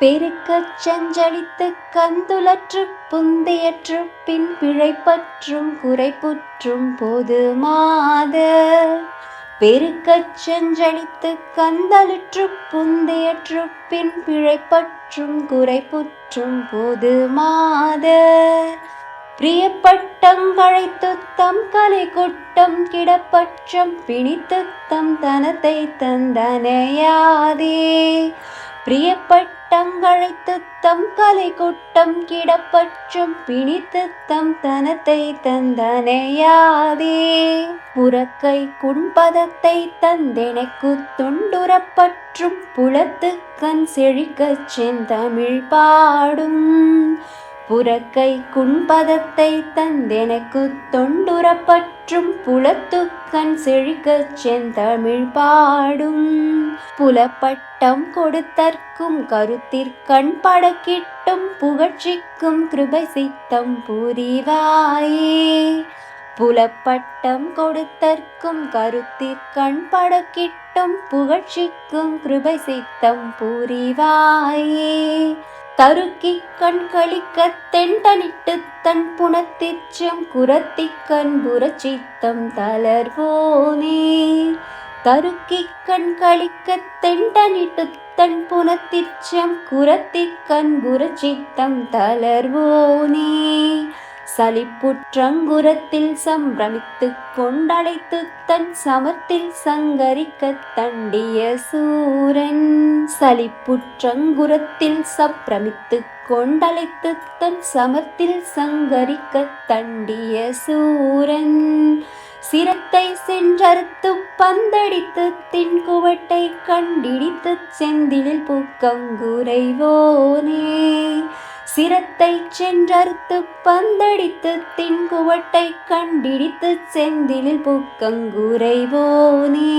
பெருக்கச் செஞ்சலித்து கந்துலற்று புந்தையற்று பின் பிழைப்பற்றும் குறைப்புற்றும் போது மாத. பெருக்கச் செஞ்சலித்து கந்தலுற்று புந்தையற்று பின் பிழைப்பற்றும் குறைப்புற்றும் போது மாத. பிரியப்பட்டங்கழைத்து தம் கலை கொட்டம் கிடப்பற்றம் பிணித்து தம் தனத்தை தந்தனையாதே. பிரியப்பட்டங்கழைத்து தம் கலை கொட்டம் கிடப்பற்றும் பிணித்து தம் தனத்தை தந்தனையாதே. புறக்கை குண்பதத்தை தந்தெனக்கு துண்டுரப்பற்றும் புலத்து கண் செழிக்கச் செந்தமிழ் பாடும். புறக்கை குண்பதத்தை தந்தெனக்கு தொண்டுரப்பற்றும் புலத்துக்கண் செழிக்கச் செந்தமிழ் பாடும். புலப்பட்டம் கொடுத்தற்கும் கருத்திற்கண் படக்கிட்டும் புகழ்ச்சிக்கும் கிருபை சித்தம் புரிவாயே. புலப்பட்டம் கொடுத்தற்கும் கருத்திற்கண் படக்கிட்டும் புகழ்ச்சிக்கும் கிருபை சித்தம் புரிவாயே. தருக்கி கண் கழிக்க தெண்டனிட்டு தன் புணத்திச்சம் குரத்தி கண் புரச்சித்தம் தளர்வோனே தருக்கி கண் கழிக்க தெண்டனிட்டு தன் புணத்திச்சம் குரத்தி கண் புரச்சித்தம் தளர்வோனே சலிப்புற்றங்குரத்தில் சம்பிரமித்து கொண்டழைத்து தன் சமத்தில் சங்கரிக்க தண்டிய சூரன். சலிப்புற்றங்குரத்தில் சப்ரமித்து கொண்டழைத்து தன் சமத்தில் சங்கரிக்க தண்டிய சூரன். சிரத்தை சென்றறுத்து பந்தடித்து தின்குவட்டை கண்டிடித்து செந்திலில் பூக்கங்குரைவோனே. சிரத்தை சென்றறுத்து பந்தடித்து தின்குவட்டை கண்டிடித்து செந்திலில் புக்கங்குறைவோனே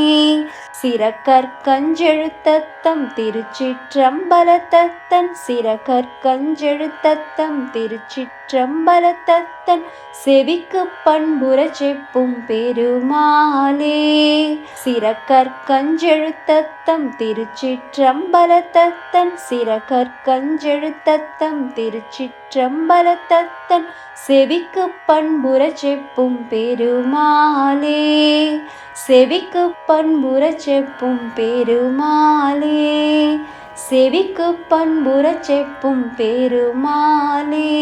சிறக்கற் கஞ்செழுத்தத்தம் திருச்சிற்றம்பலத்தத்தன் சிறக்கற் கஞ்செழுத்தத்தம் திருச்சிற்றம்பலத்தத்தன் செவிக்கு பண்புற செப்பும் பெருமாளே. சிறக்கற் கஞ்செழுத்தத்தம் திருச்சிற்றம்பலத்தத்தன் சிறக்கற் கஞ்செழுத்தத்தம் திருச்சிற்றம்பலத்தத்தன் செவிக்கு பண்புற செப்பும் பெருமாளே. செவிக்கு பண்புற செப்பும் பெருமாளே. செவிக்கு பண்புற செப்பும் பெருமாளே.